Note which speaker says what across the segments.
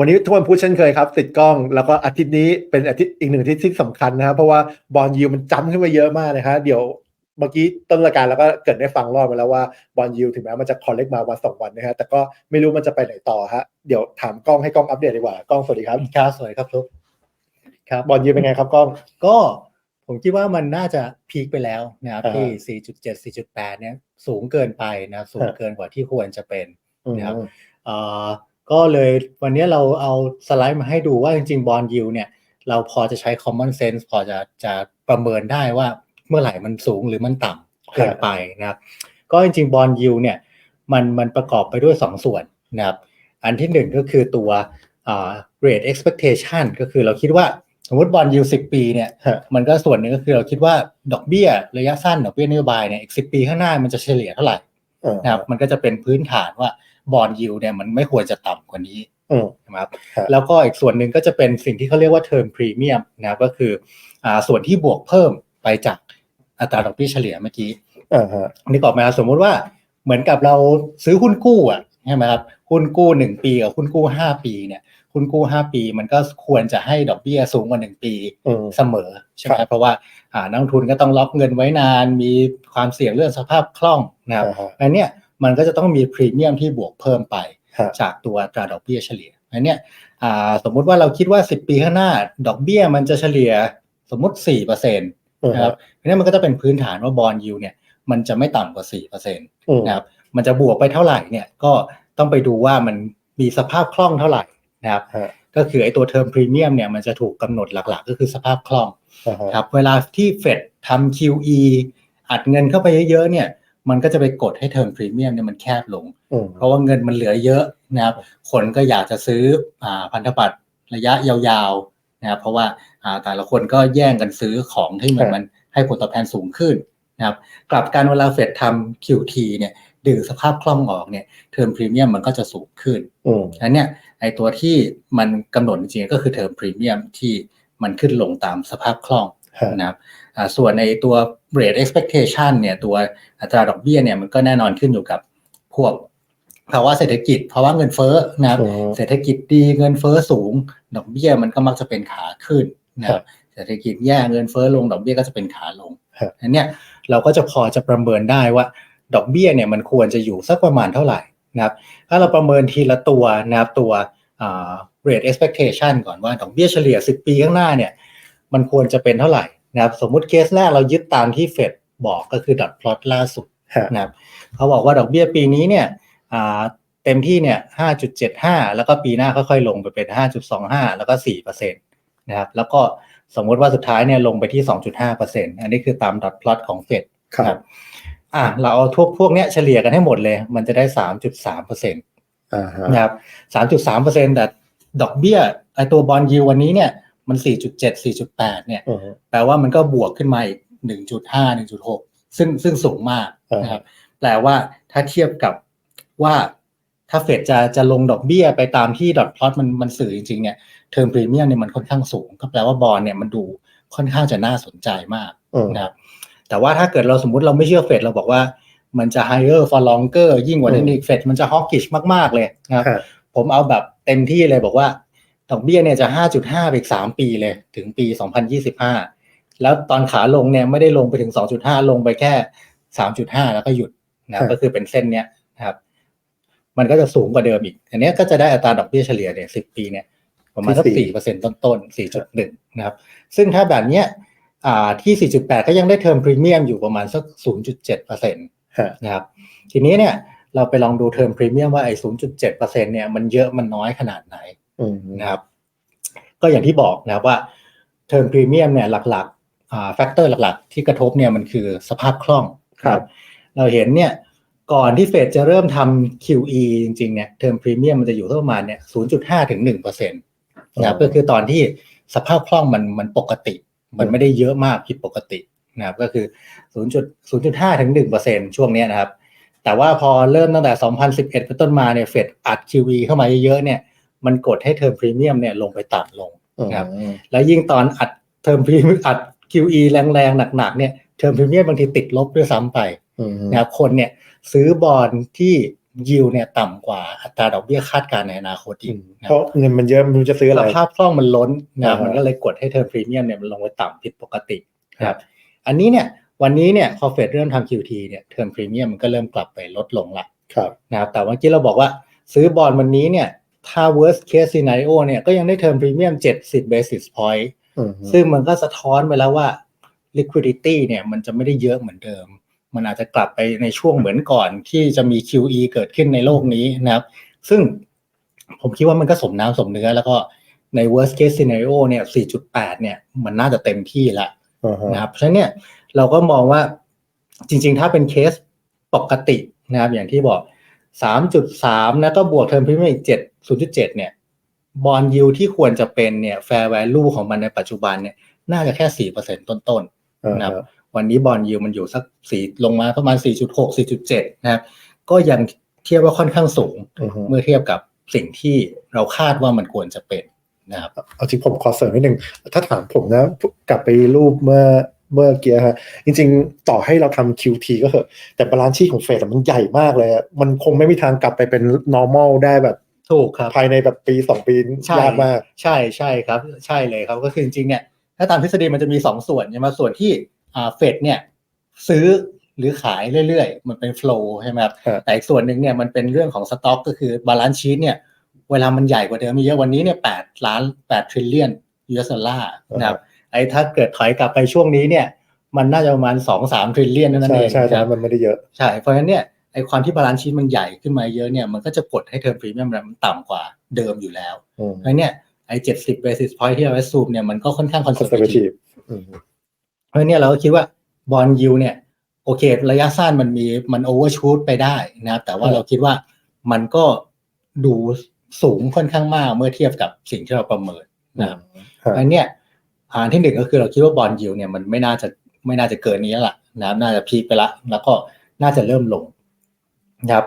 Speaker 1: วันนี้ทุกวันพุธเช่นเคยครับติดกล้องแล้วก็อาทิตย์นี้เป็นอาทิตย์อีกหนึ่งอาทิตย์ที่สำคัญนะครับเพราะว่าบอลยูมันจำขึ้นมาเยอะมากนะฮะเดี๋ยวเมื่อกี้ต้นรายการแล้วก็เกิดได้ฟังรอบมาแล้วว่าบอลยูถึงแม้มันจะคอลเลกมาวันสองวันนะฮะแต่ก็ไม่รู้มันจะไปไหนต่อฮะเดี๋ยวถามกล้องให้กล้องอัปเดตดีกว่ากล้องสวัสดีครับ
Speaker 2: ครับสวัสดีครับทุกครับ
Speaker 1: บอลยูเป็นไงครับกล้อง
Speaker 2: ก็ผมคิดว่ามันน่าจะพีคไปแล้วนะครับ
Speaker 1: อ่า
Speaker 2: ที่ 4.7 4.8 เนี่ยสูงเกินไปนะสูง
Speaker 1: ฮะ
Speaker 2: เกินกว่าที่ควรจะเป็นนะครับ
Speaker 1: อืม
Speaker 2: เอ่อ ก็เลยวันนี้เราเอาสไลด์มาให้ดูว่าจริงๆบอลยูเนี่ย เราพอจะใช้ common sense พอจะจะประเมินได้ว่าเมื่อไหร่มันสูงหรือมันต่ำเกินไปนะครับก็จริงๆบอลยูเนี่ยมันมันประกอบไปด้วย 2 ส่วนนะครับอันที่หนึ่งก็คือตัวอ่า rate expectation ก็คือเราคิดว่าสมมติบอลยู10ปีเนี่ย
Speaker 1: ฮะ
Speaker 2: มันก็ส่วนหนึ่งก็คือเราคิดว่าดอกเบี้ยระยะสั้นดอกเบี้ยนโยบายเนี่ยอีกสิปีข้างหน้ามันจะเฉลี่ยเท่าไหร่
Speaker 1: เออ
Speaker 2: นะครับมันก็จะเป็นพื้นฐานว่า บอลยูเนี่ยมันไม่ควรจะต่ำกว่านี้
Speaker 1: อืม
Speaker 2: นะครับ
Speaker 1: ครับ
Speaker 2: แล้วก็อีกส่วนหนึ่งก็จะเป็นสิ่งที่เขาเรียกว่าเทอมพรีเมียมนะครับก็คืออ่าส่วนที่บวกเพิ่มไปจากอัตราดอกเบี้ยเฉลี่ยเมื่อกี้
Speaker 1: อ่าฮะ
Speaker 2: นี่กออกมาสมมุติว่าเหมือนกับเราซื้อหุ้นกู้อะใช่ไหมครับหุ้นกู้หนึ่งปีกับหุ้นกู้ห้าปีเนี่ยหุ้นกู้ห้าปีมันก็ควรจะให้ดอกเบี้ยสูงกว่าหนึ่งปี
Speaker 1: อืม
Speaker 2: เสมอใช่ไหม
Speaker 1: ครับ
Speaker 2: เพราะว่าอ่านักลงทุนก็ต้องล็อกเงินไว้นานมีความเสี่ยงเรื่องสภาพคล่องนะครับ
Speaker 1: อ่าฮะ
Speaker 2: อันเนี้ย มันก็จะต้องมีพรีเมียมที่บวกเพิ่มไป
Speaker 1: ฮะ
Speaker 2: จากตัวอัตราดอกเบี้ยเฉลี่ยอันเนี้ยอ่าสมมุติว่าเราคิดว่า 10 ปีข้างหน้า ดอกเบี้ยมันจะเฉลี่ยสมมุติ4%นะครับอันนี้มันก็จะเป็นพื้นฐานว่าบอลยูเนี่ยมันจะไม่ต่ำกว่า4%
Speaker 1: อืม
Speaker 2: นะครับมันจะบวกไปเท่าไหร่เนี่ยก็ต้องไปดูว่ามันมีสภาพคล่องเท่าไหร่นะครับ
Speaker 1: ฮะ
Speaker 2: ก็คือไอ้ตัวเทอมพรีเมียมเนี่ยมันจะถูกกำหนดหลักๆ ก็คือสภาพคล่อง
Speaker 1: อ่าฮะ
Speaker 2: ครับเวลาที่เฟดทำ QE อัดเงินเข้าไปเยอะๆเนี่ย มันก็จะไปกดให้เทอมพรีเมียมเนี่ยมันแคบลง
Speaker 1: อืม
Speaker 2: เพราะว่าเงินมันเหลือเยอะนะครับ คนก็อยากจะซื้ออ่าพันธบัตรระยะยาวๆนะครับเพราะว่าอ่าแต่ละคนก็แย่งกันซื้อของที่มัน
Speaker 1: ครับ
Speaker 2: มันให้ผลตอบแทนสูงขึ้นนะครับกลับการเวลาเฟดทำ QT เนี่ยดึงสภาพคล่องออกเนี่ยเทอมพรีเมียมมันก็จะสูงขึ้น
Speaker 1: อืม
Speaker 2: อันเนี้ยไอตัวที่มันกำหนดจริงๆก็คือเทอมพรีเมียมที่มันขึ้นลงตามสภาพคล่อง
Speaker 1: ฮะ
Speaker 2: นะครับอ่าส่วนในตัว rate expectation เนี่ยตัวอัตราดอกเบี้ยเนี่ยมันก็แน่นอนขึ้นอยู่กับพวกภาวะเศรษฐกิจภาวะเงินเฟ้อนะครับ
Speaker 1: อืม
Speaker 2: เศรษฐกิจดีเงินเฟ้อสูง ดอกเบี้ยมันก็มักจะเป็นขาขึ้นนะครับเศรษฐกิจแย่เงินเฟ้อลง ดอกเบี้ยก็จะเป็นขาลง
Speaker 1: ครับ
Speaker 2: อันเนี้ยเราก็จะพอจะประเมินได้ว่า ดอกเบี้ยเนี่ยมันควรจะอยู่สักประมาณเท่าไหร่นะครับถ้าเราประเมินทีละตัวนะครับตัวอ่า rate expectation ก่อนว่าดอกเบี้ยเฉลี่ย 10 ปีข้างหน้าเนี่ย มันควรจะเป็นเท่าไหร่นะครับสมมุติเคสแรกเรายึดตามที่เฟดบอกก็คือ dot plot ล่าสุด
Speaker 1: ฮะ
Speaker 2: นะครับเขาบอกว่าดอกเบี้ยปีนี้เนี่ยอ่าเต็มที่เนี่ย 5.75 แล้วก็ปีหน้าค่อยๆ ลงไปเป็น 5.25 แล้วก็ 4%นะครับ แล้วก็สมมุติว่าสุดท้ายเนี่ยลงไปที่ 2.5%อันนี้คือตาม dot plot ของเฟด
Speaker 1: ครับ
Speaker 2: อะเราเอาพวกพวกเนี้ยเฉลี่ยกันให้หมดเลย มันจะได้ 3.3%
Speaker 1: อ่าฮะ
Speaker 2: นะครับ 3.3%แต่ดอกเบี้ยไอตัวบอลยูวันนี้เนี่ย มัน 4.7 4.8 เนี่ย
Speaker 1: อืม
Speaker 2: แปลว่ามันก็บวกขึ้นมาอีก 1.5 1.6 ซึ่งซึ่งสูงมาก
Speaker 1: อ่าน
Speaker 2: นะครับแปลว่าถ้าเทียบกับว่าถ้าเฟดจะจะลงดอกเบี้ยไปตามที่ดอทพลอตมันมันสื่อจริงๆเนี่ยเทอมพรีเมียมเนี่ยมันค่อนข้างสูง ก็แปลว่าบอลเนี่ยมันดูค่อนข้างจะน่าสนใจมาก
Speaker 1: อืม
Speaker 2: นะครับแต่ว่าถ้าเกิดเราสมมติเราไม่เชื่อเฟดเราบอกว่ามันจะ higher for longer ยิ่งกว่านั้นอีกเฟดมันจะ hawkish มากๆเลยนะครับ
Speaker 1: ฮะ
Speaker 2: ผมเอาแบบเต็มที่เลยบอกว่า ดอกเบี้ยเนี่ยจะ 5.5ไปอีก3ปีเลย ถึงปี 2025 แล้วตอนขาลงเนี่ยไม่ได้ลงไปถึง 2.5 ลงไปแค่ 3.5 แล้วก็หยุดนะครับก็คือเป็นเส้นเนี้ยนะครับ มันก็จะสูงกว่าเดิมอีก อันเนี้ยก็จะได้อัตราดอกเบี้ยเฉลี่ยเนี่ย10 ปีเนี่ยประมาณสัก
Speaker 1: ที่
Speaker 2: 4เปอร์เซ็นต์ต้นๆ 4.1 นะครับ ซึ่งถ้าแบบเนี้ยอ่าที่ 4.8 ก็ยังได้เทอมพรีเมียมอยู่ประมาณสัก 0.7เปอร์เซ็นต์
Speaker 1: ฮะ
Speaker 2: นะครับ ทีนี้เนี่ยเราไปลองดูเทอมพรีเมียมว่าไอ้ 0.7%เนี่ยมันเยอะมันน้อยขนาดไหน
Speaker 1: อืม
Speaker 2: นะครับ ก็อย่างที่บอกนะครับว่าเทอมพรีเมียมเนี่ยหลักๆอ่าแฟกเตอร์หลักๆ ที่กระทบเนี่ยมันคือสภาพคล่อง
Speaker 1: ครับ
Speaker 2: เราเห็นเนี่ยก่อนที่เฟดจะเริ่มทำ QE จริงๆเนี่ยเทอมพรีเมียมมันจะอยู่ที่ประมาณเนี่ย0.5ถึง1%นะครับก็คือตอนที่สภาพคล่องมันมันปกติ มันไม่ได้เยอะมากผิดปกตินะครับก็คือ 0.0.5ถึง1%ช่วงเนี้ยนะครับ แต่ว่าพอเริ่มตั้งแต่ 2011 เป็นต้นมาเนี่ยเฟดอัด QE เข้ามาเยอะๆเนี่ย มันกดให้เทอมพรีเมียมเนี่ยลงไปต่ำลงครับ
Speaker 1: อืม
Speaker 2: แล้วยิ่งตอนอัดเทอมพรีอัด QE แรงๆ หนักๆเนี่ยเทอมพรีเมียมบางทีติดลบด้วยซ้ำไป
Speaker 1: อืม
Speaker 2: นะครับคนเนี่ยซื้อบอลที่ยิวเนี่ยต่ำกว่าอัตราดอกเบี้ยคาดการณ์ในอนาคตอีกนะ
Speaker 1: เพราะเงินมันเยอะไมันจะซื้ออะไร
Speaker 2: สภาพคล่องมันล้นนะครับ
Speaker 1: อ่าฮะ
Speaker 2: มันก็เลยกดให้เทอมพรีเมียมเนี่ยมันลงไปต่ำผิดปกตินะครับอันนี้เนี่ยวันนี้เนี่ยพอเฟดเริ่มทำ QT เนี่ยเทอมพรีเมียมมันก็เริ่มกลับไปลดลงละ
Speaker 1: ครับ
Speaker 2: นะครับแต่เมื่อกี้เราบอกว่าซื้อบอลวันนี้เนี่ย ถ้า worst case scenario เนี่ยก็ยังได้เทอมพรีเมียม70 basis point
Speaker 1: อืม
Speaker 2: ซึ่งมันก็สะท้อนไปแล้วว่า liquidity เนี่ยมันจะไม่ได้เยอะเหมือนเดิม มันอาจจะกลับไปในช่วงเหมือนก่อนที่จะมี QE เกิดขึ้นในโลกนี้นะครับ ซึ่งผมคิดว่ามันก็สมน้ำสมเนื้อ แล้วก็ใน worst case scenario เนี่ย 4.8 เนี่ยมันน่าจะเต็มที่ละ
Speaker 1: อ่าฮะ
Speaker 2: นะครับเพราะฉะนั้นเนี่ยเราก็มองว่าจริง ๆ ถ้าเป็นเคสปกตินะครับอย่างที่บอก 3.3นะก็บวกเทอมพรีเมียมอีก7 0.7เนี่ยบอลยูที่ควรจะเป็นเนี่ยแฟร์แวลูของมันในปัจจุบันเนี่ยน่าจะแค่4%ต้นๆ
Speaker 1: อ่า
Speaker 2: นะครับ
Speaker 1: ฮะ
Speaker 2: วันนี้บอลยูมันอยู่สักสี่ลงมาประมาณ4.6 4.7นะครับก็ยังเทียบว่าค่อนข้างสูง
Speaker 1: อือฮึ
Speaker 2: เมื่อเทียบกับสิ่งที่เราคาดว่ามันควรจะเป็นนะครับ
Speaker 1: เอาจริงผมขอเสริมนิดนึงถ้าถามผมนะกลับไปรูปเมื่อ เมื่อกี้ฮะจริง ๆ ต่อให้เราทำ QT ก็เถอะแต่บาลานซ์ชีพของเฟดอะมันใหญ่มากเลยอะมันคงไม่มีทางกลับไปเป็น normal ได้แบบ
Speaker 2: ถูกครับ
Speaker 1: ภายในแบบปีสองปี
Speaker 2: ใช่
Speaker 1: ยากมาก
Speaker 2: ใช่ใช่ครับ ใช่เลยครับก็คือจริงๆเนี่ยถ้าตามทฤษฎีมันจะมีสองส่วนใช่ไหมส่วนที่อ่าเฟดเนี่ยซื้อหรือขายเรื่อยๆ มันเป็นโฟล์ใช่ไหมครับ
Speaker 1: ครับ
Speaker 2: แต่อีกส่วนหนึ่งเนี่ยมันเป็นเรื่องของสต็อกก็คือบาลานซ์ชีตเนี่ยเวลามันใหญ่กว่าเดิมมีเยอะวันนี้เนี่ยแปดล้านแปดทริลเลียนยูเอสดอลลาร์นะครับ ไอ้ถ้าเกิดถอยกลับไปช่วงนี้เนี่ย มันน่าจะประมาณสองสามทริลเลียนนั่น
Speaker 1: ใช่
Speaker 2: เอง
Speaker 1: ใช่
Speaker 2: ค
Speaker 1: แต่
Speaker 2: รับ
Speaker 1: มันไม่ได้เยอะ
Speaker 2: ใช่เพราะฉะนั้นเนี่ยไอความที่บาลานซ์ชีตมันใหญ่ขึ้นมาเยอะเนี่ยมันก็จะกดให้เทอมพรีเมียมมันต่ำกว่าเดิมอยู่แล้ว
Speaker 1: อืม
Speaker 2: เพราะฉะนั้นเนี่ยไอเจ็ดสิบ basis point ที่เราไว้ซูมเนี่ยมันก็ค่อนข้างคอนเซอร์
Speaker 1: conservative อืม
Speaker 2: เพราะฉะนั้นเนี่ยเราก็คิดว่าบอลยูเนี่ยโอเค ระยะสั้นมันมีมันโอเวอร์ชูตไปได้นะครับแต่ว่า
Speaker 1: ครับ
Speaker 2: เราคิดว่ามันก็ดูสูงค่อนข้างมากเมื่อเทียบกับสิ่งที่เราประเมินนะครับ
Speaker 1: ครั
Speaker 2: อันเนี้ย อันที่หนึ่งก็คือเราคิดว่าบอลยิวเนี่ยมันไม่น่าจะไม่น่าจะเกินนี้แล้วล่ะนะครับน่าจะพีคไปละ แล้วก็น่าจะเริ่มลงนะครับ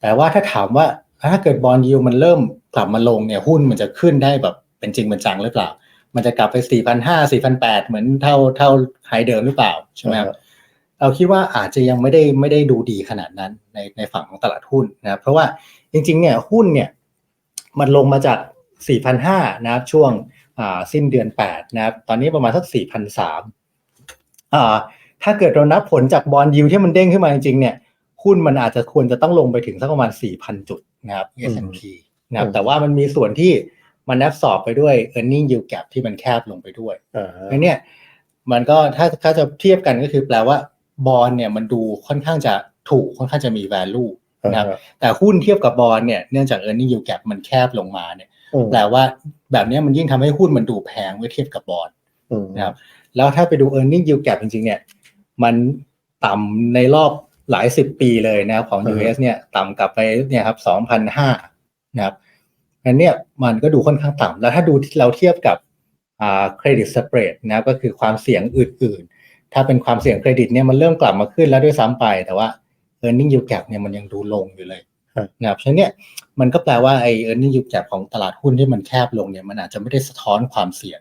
Speaker 2: แต่ว่าถ้าถามว่าถ้าเกิดบอลยิวมันเริ่มกลับมาลงเนี่ยหุ้นมันจะขึ้นได้แบบเป็นจริงเป็นจังหรือเปล่า มันจะกลับไปสี่พันห้าสี่พันแปดเหมือนเท่าเท่าไฮเดิมหรือเปล่าใช่ไหมครับเราคิดว่าอาจจะยังไม่ได้ไม่ได้ดูดีขนาดนั้นในในฝั่งของตลาดหุ้นนะครับเพราะว่าจริงๆเนี่ยหุ้นเนี่ยมันลงมาจาก 4,500นะครับช่วงอ่า สิ้นเดือน 8 นะครับ ตอนนี้ประมาณสัก4,300อ่าถ้าเกิดเรานับผลจากบอลยิวที่มันเด้งขึ้นมาจริงๆเนี่ยหุ้นมันอาจจะควรจะต้องลงไปถึงสักประมาณ 4,000 จุดนะครับ S&P นะครับ
Speaker 1: อืม
Speaker 2: แต่ว่ามันมีส่วนที่มันแอบสอบไปด้วย e a r n i n g yield gap ที่มันแคบลงไปด้วย
Speaker 1: อ่า
Speaker 2: ไอ้เนี่ยมันก็ถ้าถ้าจะเทียบกันก็คือแปลว่าบอลเนี่ยมันดูค่อนข้างจะถูกค่อนข้างจะมี value นะครับแต่หุ้นเทียบกับบอลเนี่ยเนื่องจาก earning yield gap มันแคบลงมาเนี่ย
Speaker 1: อืม
Speaker 2: แปลว่าแบบเนี้ยมันยิ่งทำให้หุ้นมันดูแพงเมื่อเทียบกับบอล
Speaker 1: อืม
Speaker 2: นะครับแล้วถ้าไปดู earning yield gap จริงๆเนี่ยมันต่ำในรอบหลายสิบปีเลยนะครับของ US เนี่ยต่ำกลับไปเนี่ยครับ2,005นะครับอันเนี้ยมันก็ดูค่อนข้างต่ำแล้วถ้าดูเราเทียบกับอ่าเครดิตสเปรดนะครับก็คือความเสี่ยงอื่นๆ ถ้าเป็นความเสี่ยงเครดิตเนี่ยมันเริ่มกลับมาขึ้นแล้วด้วยซ้ำไป แต่ว่า earning yield gap เนี่ยมันยังดูลงอยู่เลย
Speaker 1: ครับ
Speaker 2: นะครับฉะนั้นเนี่ยมันก็แปลว่าไอ้ earning yield gap ของตลาดหุ้นที่มันแคบลงเนี่ยมันอาจจะไม่ได้สะท้อนความเสี่ยง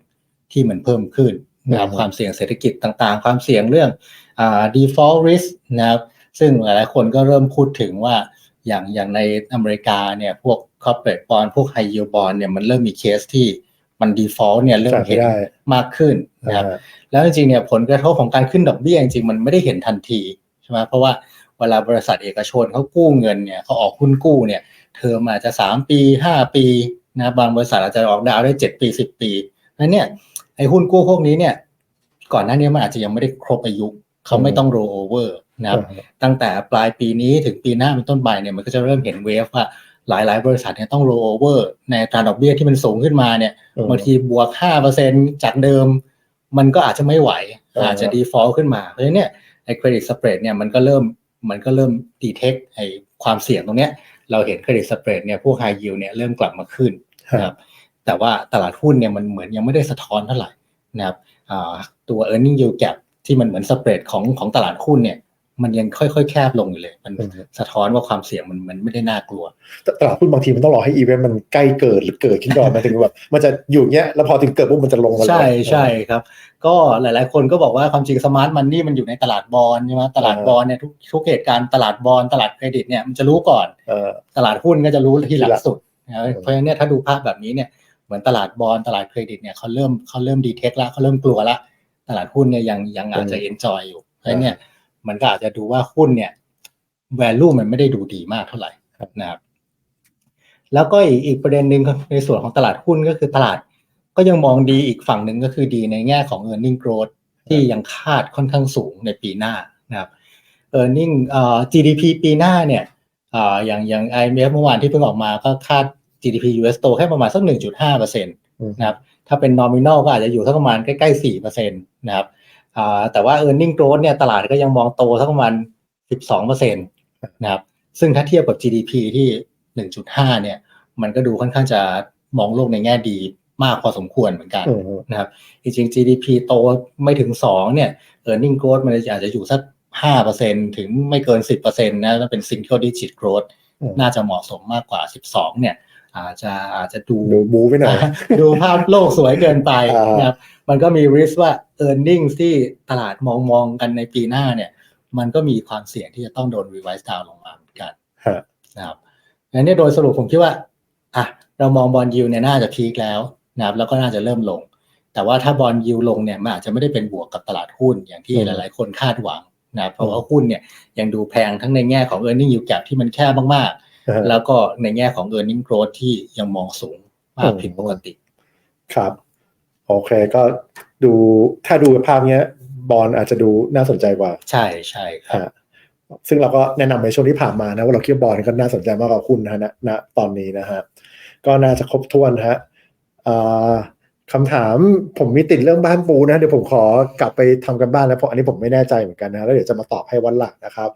Speaker 2: ที่มันเพิ่มขึ้นนะครับ
Speaker 1: อืม
Speaker 2: ความเสี่ยงเศรษฐกิจต่างๆ ความเสี่ยงเรื่องอ่า default risk นะครับซึ่งหลายๆคนก็เริ่มพูดถึงว่าอย่างอย่างในอเมริกาเนี่ยพวก corporate bond พวก high yield bond เนี่ยมันเริ่มมีเคสที่มัน default เนี่ยเริ่ม
Speaker 1: จ่ายไม่
Speaker 2: เห็น
Speaker 1: ได้
Speaker 2: มากขึ้นนะครับ
Speaker 1: อ่า
Speaker 2: แล้วจริงๆเนี่ยผลกระทบของการขึ้นดอกเบี้ยจริงๆมันไม่ได้เห็นทันทีใช่ไหมเพราะว่าเวลาบริษัทเอกชนเขากู้เงินเนี่ยเขาออกหุ้นกู้เนี่ยเทอมอาจจะสามปีห้าปีนะบางบริษัทอาจจะออกดาวน์ได้เจ็ดปีสิบปีนั้นเนี่ยไอ้หุ้นกู้พวกนี้เนี่ยก่อนหน้านี้มันอาจจะยังไม่ได้ครบอายุเขาไม่ต้อง roll over นะครับตั้งแต่ปลายปีนี้ถึงปีหน้าเป็นต้นไปเนี่ยมันก็จะเริ่มเห็นเวฟว่าหลาย ๆ บริษัทเนี่ยต้อง roll over ในอัตราดอกเบี้ยที่มันสูงขึ้นมาเนี่ย
Speaker 1: อืม
Speaker 2: บางทีบวก 5%จากเดิม มันก็อาจจะไม่ไหว
Speaker 1: อ่า
Speaker 2: อาจจะ default ขึ้นมาเพราะฉะนั้นเนี่ยไอ้ credit spread เนี่ยมันก็เริ่ม มันก็เริ่ม detect ไอ้ความเสี่ยงตรงเนี้ย เราเห็น credit spread เนี่ยพวก high yield เนี่ยเริ่มกลับมาขึ้น
Speaker 1: ครับ
Speaker 2: นะครับแต่ว่าตลาดหุ้นเนี่ยมันเหมือนยังไม่ได้สะท้อนเท่าไหร่นะครับอ่าตัว earning yield gap ที่มันเหมือน spread ของของตลาดหุ้นเนี่ย มันยังค่อยๆ แคบลงอยู่เลย มัน
Speaker 1: อืม
Speaker 2: สะท้อนว่าความเสี่ยงมันมันไม่ได้น่ากลัว
Speaker 1: ตตลาดหุ้นบางทีมันต้องรอให้อีเวนต์มันใกล้เกิดหรือเกิดขึ้นก่อนมาถึงแบบมันจะอยู่เงี้ยแล้วพอถึงเกิดปุ๊บมันจะลงมาเลย
Speaker 2: ใช่ใช่ครับ ก็หลายๆ คนก็บอกว่าความจริงสมาร์ทมันนี่มันอยู่ในตลาดบอลใช่ไหมตลาดบอลเนี่ยทุกทุกเหตุการณ์ตลาดบอลตลาดเครดิตเนี่ยมันจะรู้ก่อน
Speaker 1: เออ
Speaker 2: ตลาดหุ้นก็จะรู้ที่หลั
Speaker 1: ที่หลั
Speaker 2: ง
Speaker 1: ง
Speaker 2: สุดนะครับ
Speaker 1: อืม
Speaker 2: เพราะฉะนั้นเนี่ยถ้าดูภาพแบบนี้เนี่ยเหมือนตลาดบอลตลาดเครดิตเนี่ยเขาเริ่มเขาเริ่มดีเทคแล้วเขาเริ่มกลัวละตลาดหุ้นเนี่ยยังยังอาจจะเอนจอยอยู่เพราะฉะนั้นเนี่ย มันก็อาจจะดูว่าหุ้นเนี่ย value มันไม่ได้ดูดีมากเท่าไหร่นะครับ แล้วก็อีกอีกประเด็นหนึ่งในส่วนของตลาดหุ้นก็คือตลาดก็ยังมองดีอีกฝั่งหนึ่งก็คือดีในแง่ของ e a r n i n g growth ที่ยังคาดค่อนข้างสูงในปีหน้านะครับ e a r n i n g เอ่อ GDP ปีหน้าเนี่ยเอ่ออย่างอย่าง IMF เมื่อวานที่เพิ่งออกมาก็คาด GDP US โตแค่ประมาณสัก 1.5เปอร์เซ็นต์นะครับ ถ้าเป็น nominal ก็อาจจะอยู่สักประมาณใกล้ๆ4เปอร์เซ็นต์นะครับอ่า แต่ว่า e a r n i n g growth เนี่ยตลาดก็ยังมองโตสักประมาณ 12เปอร์เซ็นต์นะครับซึ่งถ้าเทียบกับ GDP ที่ 1.5 เนี่ย มันก็ดูค่อนข้างจะมองโลกในแง่ดีมากพอสมควรเหมือนกัน
Speaker 1: อืม
Speaker 2: นะครับจริงๆ GDP โตไม่ถึง 2 เนี่ย earning growth มันอาจจะอยู่สัก 5%ถึงไม่เกิน 10%นะแล้วเป็น single digit growth
Speaker 1: อืม
Speaker 2: น่าจะเหมาะสมมากกว่า 12 เนี่ยอาจจะอาจจะดู
Speaker 1: ดูบูไปหน่อย
Speaker 2: ดูภาพโลกสวยเกินไป
Speaker 1: อ่าน
Speaker 2: นะครับ มันก็มี risk ว่า e a r n i n g ที่ตลาดมองมองกันในปีหน้าเนี่ย มันก็มีความเสี่ยงที่จะต้องโดน revise down ลงมาเหมือนกัน
Speaker 1: ฮะ
Speaker 2: นะครับงั้นเนี่ยโดยสรุปผมคิดว่าอะเรามองบอลยูเนี่ยน่าจะพีคแล้วนะครับแล้วก็น่าจะเริ่มลง แต่ว่าถ้าบอลยูลงเนี่ยมันอาจจะไม่ได้เป็นบวกกับตลาดหุ้นอย่างที่
Speaker 1: อืม
Speaker 2: หลาย ๆ คนคาดหวังนะครับเพราะว่าหุ้นเนี่ยยังดูแพงทั้งในแง่ของ e a r n i n g yield gap ที่มันแคบมาก
Speaker 1: นะฮะ
Speaker 2: ๆแล้วก็ในแง่ของ e a r n i n g growth ที่ยังมองสูงมาก
Speaker 1: อืม
Speaker 2: ผิดปกติ
Speaker 1: ครับ โอเคก็ดูถ้าดูภาพเนี้ยบอลอาจจะดูน่าสนใจกว่า
Speaker 2: ใช่ใช่ครับ
Speaker 1: ฮะซึ่งเราก็แนะนำในช่วงที่ผ่านมานะว่าเราคิดว่าบอลก็น่าสนใจมากกว่าหุ้นนะฮะณณตอนนี้นะฮะก็น่าจะครบถ้วนฮะอ่าคำถามผมมีติดเรื่องบ้านปูนะเดี๋ยวผมขอกลับไปทำกันบ้านแล้วเพราะอันนี้ผมไม่แน่ใจเหมือนกันนะแล้วเดี๋ยวจะมาตอบให้วันหลังนะครับ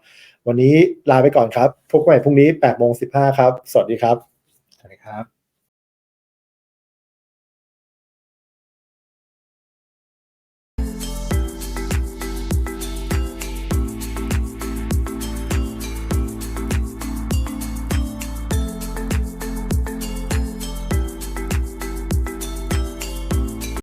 Speaker 1: วันนี้ลาไปก่อนครับพบกันใหม่พรุ่งนี้8โมง15ครับ สวัสดีครับ
Speaker 2: สวัสดีครับ